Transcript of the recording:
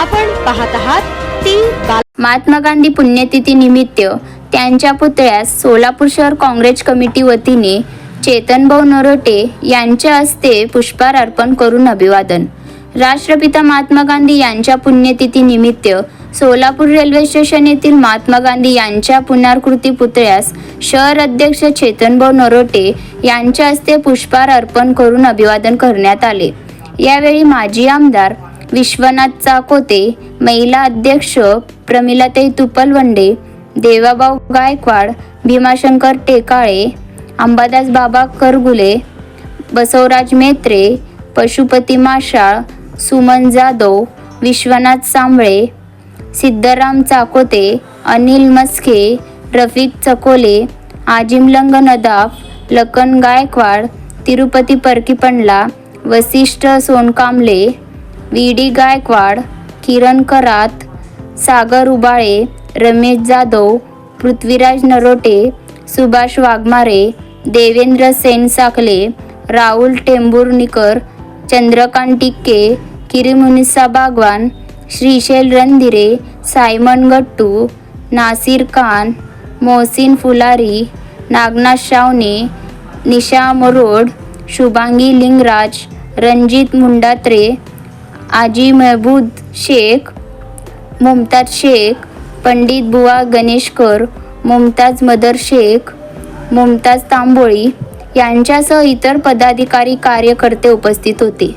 आपण पाहत आहात ती महात्मा गांधी पुण्यतिथी निमित्त त्यांच्या पुतळ्यास सोलापूर शहर काँग्रेस कमिटी वतीने चेतनभाऊ नरोटे यांच्या हस्ते पुष्पार अर्पण करून अभिवादन. राष्ट्रपिता महात्मा गांधी यांच्या पुण्यतिथी निमित्त सोलापूर रेल्वे स्टेशन येथील महात्मा गांधी यांच्या पुनर्कृती पुतळ्यास शहर अध्यक्ष चेतनभाऊ नरोटे यांच्या हस्ते पुष्पार अर्पण करून अभिवादन करण्यात आले. यावेळी माजी आमदार विश्वनाथ चाकोते महिला अध्यक्ष प्रमिलाताई तुपलवंडे देवाभाऊ गायकवाड भीमाशंकर टेकाळे अंबादास बाबा करगुले बसवराज मेत्रे पशुपती माशाळ सुमन जाधव विश्वनाथ सांबळे सिद्धराम चाकोते Anil Maske Rafiq Chakole आजिमलंग Nadaf Lakhan Gaikwad Tirupati Parakipandla Vasishtha Sonkamble V D Gaikwad Kiran Karat Sagar Ubale Ramesh Jadhav Prithviraj Narote Subhash Waghmare Devendra Sen Sakhale Rahul Tembhurnikar Chandrakant Tikke Kirimunisa Bagwan Shrishail Randhire Simon Gattu Nasir Khan Mohsin Phulari Nagnath Shavane Nisha Marod Shubhangi Lingraj Ranjit Mundatre आजी महबूद शेख मुमताज शेख पंडित बुवा गणेशकर मुमताज मदर शेख मुमताज तांबोळी यांच्यासह इतर पदाधिकारी कार्यकर्ते उपस्थित होते.